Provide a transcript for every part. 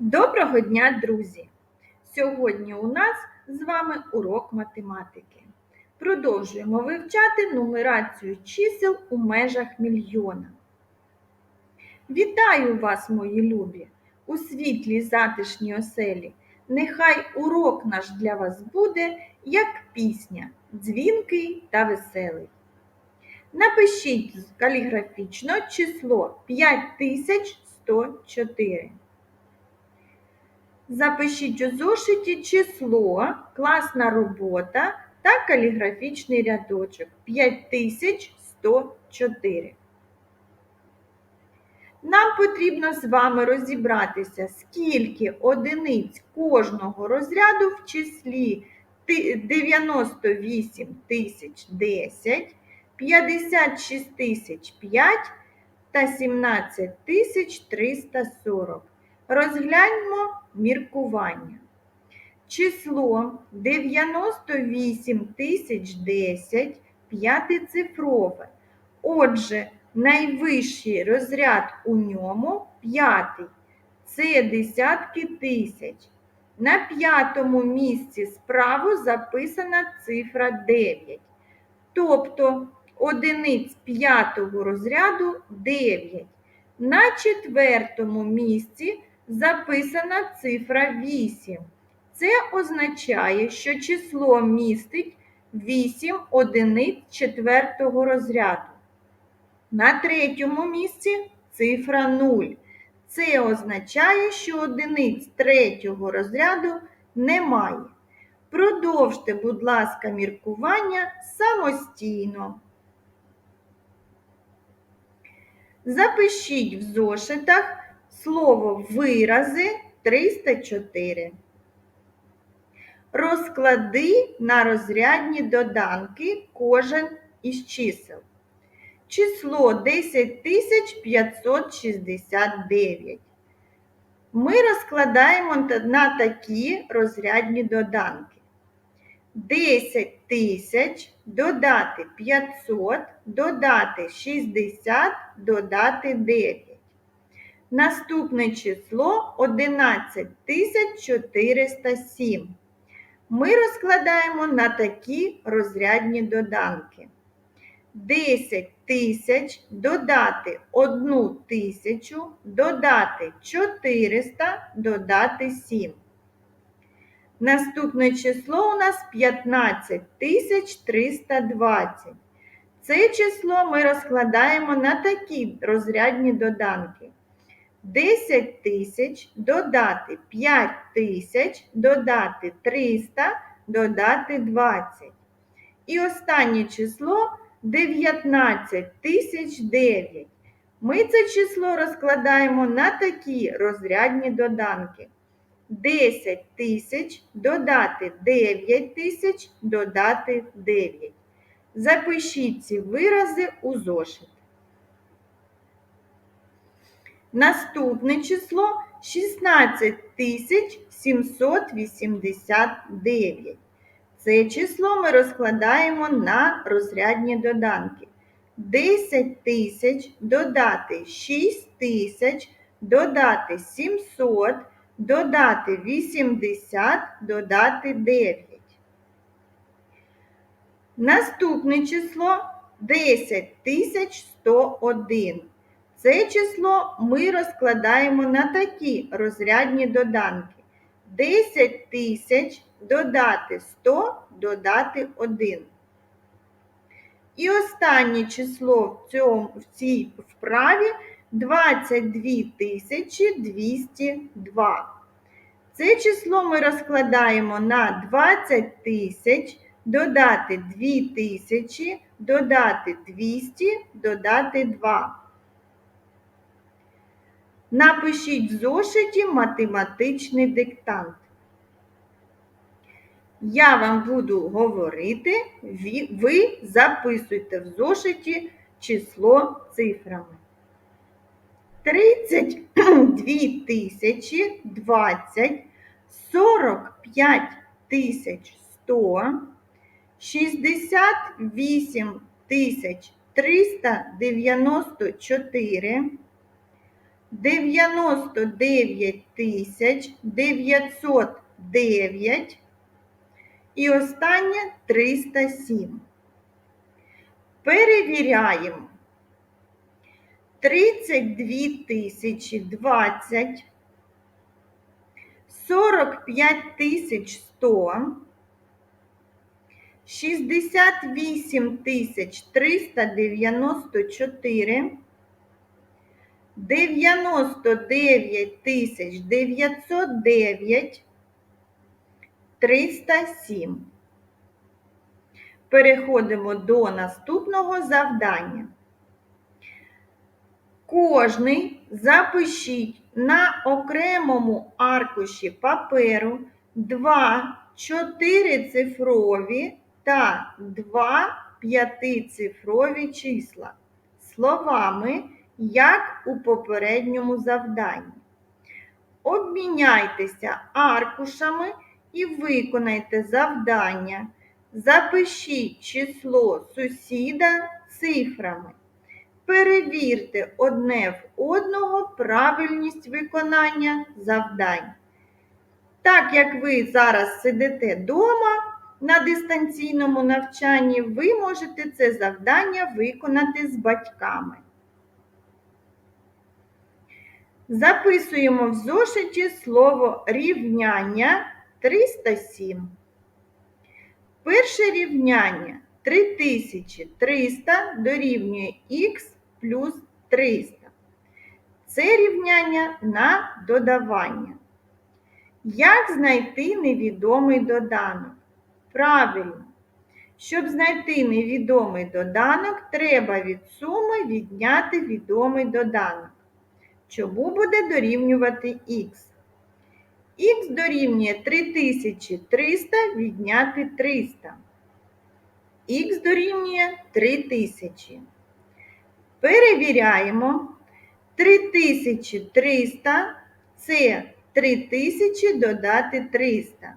Доброго дня, друзі! Сьогодні у нас з вами урок математики. Продовжуємо вивчати нумерацію чисел у межах мільйона. Вітаю вас, мої любі! У світлій затишній оселі. Нехай урок наш для вас буде, як пісня, дзвінкий та веселий. Напишіть каліграфічно число 5104. Запишіть у зошиті число, класна робота та каліграфічний рядочок 5104. Нам потрібно з вами розібратися, скільки одиниць кожного розряду в числі 98 тисяч 10, 56 тисяч 5 та 17 тисяч 340. Розгляньмо міркування. Число 98 тисяч 10 п'ятицифрове. Отже, найвищий розряд у ньому п'ятий. Це десятки тисяч. На п'ятому місці справу записана цифра 9. Тобто одиниць п'ятого розряду 9. На четвертому місці записана цифра 8. Це означає, що число містить 8 одиниць четвертого розряду. На третьому місці цифра 0. Це означає, що одиниць третього розряду немає. Продовжте, будь ласка, міркування самостійно. Запишіть в зошитах слово вирази 304. Розклади на розрядні доданки кожен із чисел. Число 10569. Ми розкладаємо на такі розрядні доданки. 10 тисяч додати 500, додати 60, додати 9. Наступне число 11407. Ми розкладаємо на такі розрядні доданки. 10 тисяч додати 1 тисячу, додати 400, додати 7. Наступне число у нас 15320. Це число ми розкладаємо на такі розрядні доданки. 10 тисяч додати 5 тисяч, додати 300, додати 20. І останнє число 19 тисяч 9. Ми це число розкладаємо на такі розрядні доданки. 10 тисяч додати 9 тисяч, додати 9. Запишіть ці вирази у зошит. Наступне число 16 789. Це число ми розкладаємо на розрядні доданки. 10 тисяч додати 6 тисяч, додати 700, додати 80, додати 9. Наступне число 10 101. Це число ми розкладаємо на такі розрядні доданки. 10 тисяч додати 100, додати 1. І останнє число в, цьому, в цій вправі 22 тисячі 202. Це число ми розкладаємо на 20 тисяч, додати 2 тисячі, додати 200, додати 2. Напишіть в зошиті математичний диктант. Я вам буду говорити, ви записуйте в зошиті число цифрами. 32 тисячі 20, 45 тисяч 100, 68 тисяч 394, 99 тисяч 909 і останнє 307. Перевіряємо. 32 тисячі 20, 45 тисяч 100, 68 тисяч 394, 99 тисяч 909, 307. Переходимо до наступного завдання. Кожний запишіть на окремому аркуші паперу два чотирицифрові та два п'ятицифрові числа словами, як у попередньому завданні. Обміняйтеся аркушами і виконайте завдання. Запишіть число сусіда цифрами. Перевірте одне в одного правильність виконання завдань. Так як ви зараз сидите вдома на дистанційному навчанні, ви можете це завдання виконати з батьками. Записуємо в зошиті слово рівняння 307. Перше рівняння 3300 дорівнює х плюс 300. Це рівняння на додавання. Як знайти невідомий доданок? Правильно. Щоб знайти невідомий доданок, треба від суми відняти відомий доданок. Чому буде дорівнювати х? Х дорівнює 3300 відняти 300. Х дорівнює 3000. Перевіряємо. 3300 це 3000 додати 300.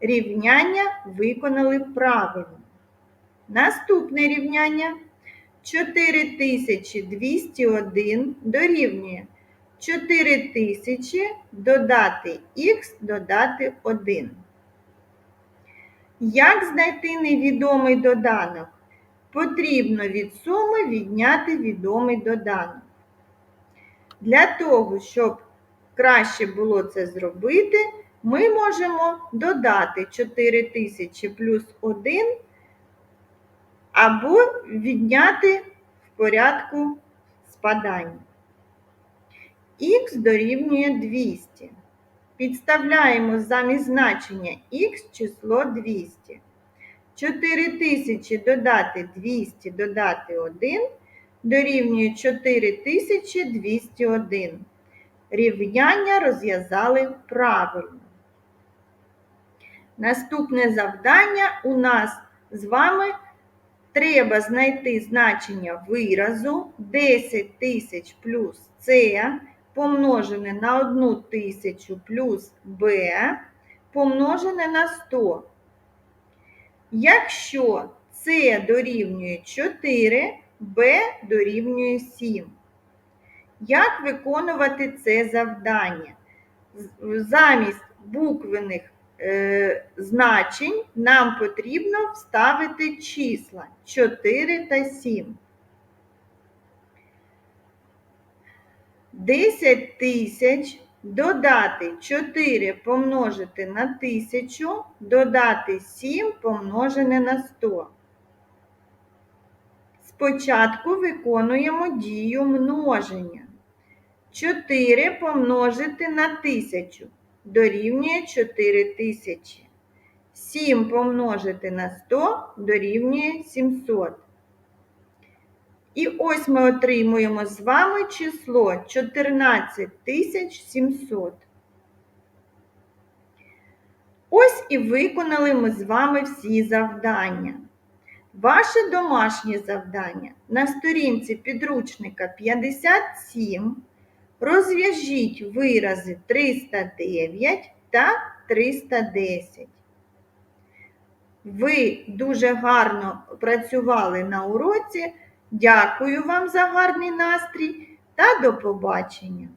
Рівняння виконали правильно. Наступне рівняння 4201 дорівнює 4000 додати х додати 1. Як знайти невідомий доданок? Потрібно від суми відняти відомий доданок. Для того, щоб краще було це зробити, ми можемо додати 4000 плюс 1 або відняти в порядку спадання. Х дорівнює 200. Підставляємо замість значення х число 200. 4000 додати 200 додати 1 дорівнює 4201. Рівняння розв'язали правильно. Наступне завдання у нас з вами треба знайти значення виразу 10 тисяч плюс С помножене на 1 тисячу плюс Б помножене на 100. Якщо С дорівнює 4, Б дорівнює 7. Як виконувати це завдання? Замість буквених значень нам потрібно вставити числа 4 та 7. 10 тисяч додати 4 помножити на 1000, додати 7 помножене на 100. Спочатку виконуємо дію множення. 4 помножити на 1000 дорівнює 4000. 7 помножити на 100 дорівнює 700. І ось ми отримуємо з вами число 14700. Ось і виконали ми з вами всі завдання. Ваше домашнє завдання на сторінці підручника 57 розв'яжіть вирази 309 та 310. Ви дуже гарно працювали на уроці. Дякую вам за гарний настрій. та до побачення!